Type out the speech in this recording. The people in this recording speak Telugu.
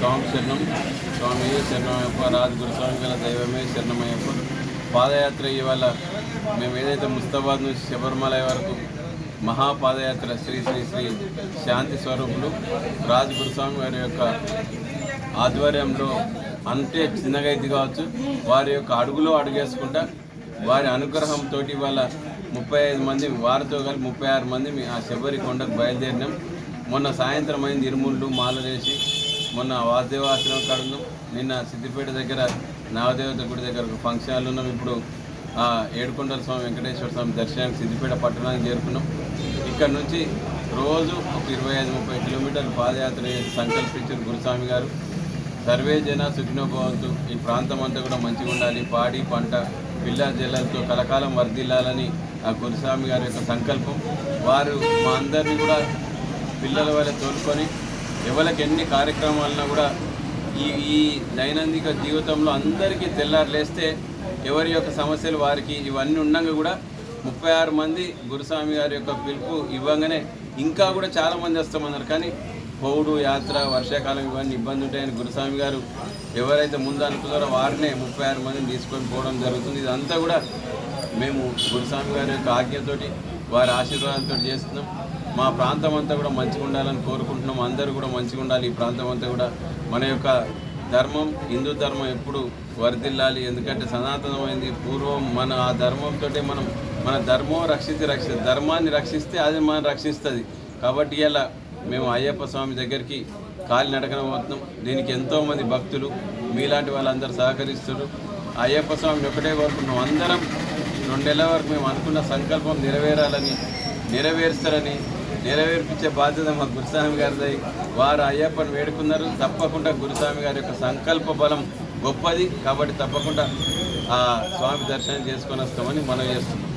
స్వామి శరణం. స్వామి శరణమయ్యప్ప రాజగురు స్వామి గల దైవమే శరణమయ్యప్ప. పాదయాత్ర ఇవాళ మేము ఏదైతే ముస్తాబాద్ నుంచి శబరిమల వరకు మహాపాదయాత్ర శ్రీ శ్రీ శ్రీ శాంతి స్వరూపులు రాజగురు స్వామి వారి యొక్క ఆధ్వర్యంలో అంటే చిన్నగా ఇది కావచ్చు వారి యొక్క అడుగులో అడుగేసుకుంటా వారి అనుగ్రహంతో వాళ్ళ ముప్పై ఐదు మంది వారితో కలిపి ముప్పై ఆరు మంది ఆ శబరి కొండకు బయలుదేరినాం. మొన్న సాయంత్రం అయింది ఇరుముళ్ళు మాలలేసి మొన్న వాసుదేవాశ్రమం కాడ ఉన్నాం. నిన్న సిద్దిపేట దగ్గర నాగదేవత గుడి దగ్గర ఒక ఫంక్షన్లు ఉన్నాం. ఇప్పుడు ఆ ఏడుకొండల స్వామి వెంకటేశ్వర స్వామి దర్శనానికి సిద్దిపేట పట్టణానికి చేరుకున్నాం. ఇక్కడ నుంచి రోజు ఒక ఇరవై ఐదు ముప్పై కిలోమీటర్లు పాదయాత్ర సంకల్పించారు గురుస్వామి గారు. సర్వే జన సుఖినోభవంతు ఈ ప్రాంతం అంతా కూడా మంచిగా ఉండాలి. పాడి పంట పిల్లా జల్లలతో కలకాలం వర్ధిల్లాలని ఆ గురుస్వామి గారి యొక్క సంకల్పం. వారు మా అందరినీ కూడా పిల్లల వల్ల తోలుకొని ఎవరికి ఎన్ని కార్యక్రమాలన్నా కూడా ఈ ఈ దైనందిక జీవితంలో అందరికీ తెల్లారు లేస్తే ఎవరి యొక్క సమస్యలు వారికి ఇవన్నీ ఉండగా కూడా ముప్పై ఆరు మంది గురుస్వామి గారి యొక్క పిలుపు ఇవ్వగానే ఇంకా కూడా చాలామంది వస్తామన్నారు. కానీ పౌడు యాత్ర వర్షాకాలం ఇవన్నీ ఇబ్బంది ఉంటాయని గురుస్వామి గారు ఎవరైతే ముందు అనుకున్నారో వారినే ముప్పై ఆరు మందిని తీసుకొని పోవడం జరుగుతుంది. ఇదంతా కూడా మేము గురుస్వామి గారి యొక్క ఆజ్ఞతోటి వారి ఆశీర్వాదంతో చేస్తున్నాం. మా ప్రాంతం అంతా కూడా మంచిగా ఉండాలని కోరుకుంటున్నాం. అందరూ కూడా మంచిగా ఉండాలి. ఈ ప్రాంతం అంతా కూడా మన యొక్క ధర్మం హిందూ ధర్మం ఎప్పుడు వర్ధిల్లాలి. ఎందుకంటే సనాతనమైంది పూర్వం మన ఆ ధర్మంతో మనం మన ధర్మం రక్షించి రక్షి ధర్మాన్ని రక్షిస్తే అది మనం రక్షిస్తుంది. కాబట్టి ఇలా మేము అయ్యప్ప స్వామి దగ్గరికి కాలి నడకన పోతున్నాం. దీనికి ఎంతోమంది భక్తులు మీలాంటి వాళ్ళందరూ సహకరిస్తారు అయ్యప్ప స్వామిని ఒకటే కోరుకుంటున్నాం. అందరం రెండేళ్ళ వరకు మేము అనుకున్న సంకల్పం నెరవేరాలని నెరవేరుస్తారని నెరవేర్పించే బాధ్యత మా గురుస్వామి గారిది. వారు అయ్యప్పని వేడుకున్నారు. తప్పకుండా గురుస్వామి గారి యొక్క సంకల్ప బలం గొప్పది. కాబట్టి తప్పకుండా ఆ స్వామి దర్శనం చేసుకొని వస్తామని మనం చేస్తున్నాం.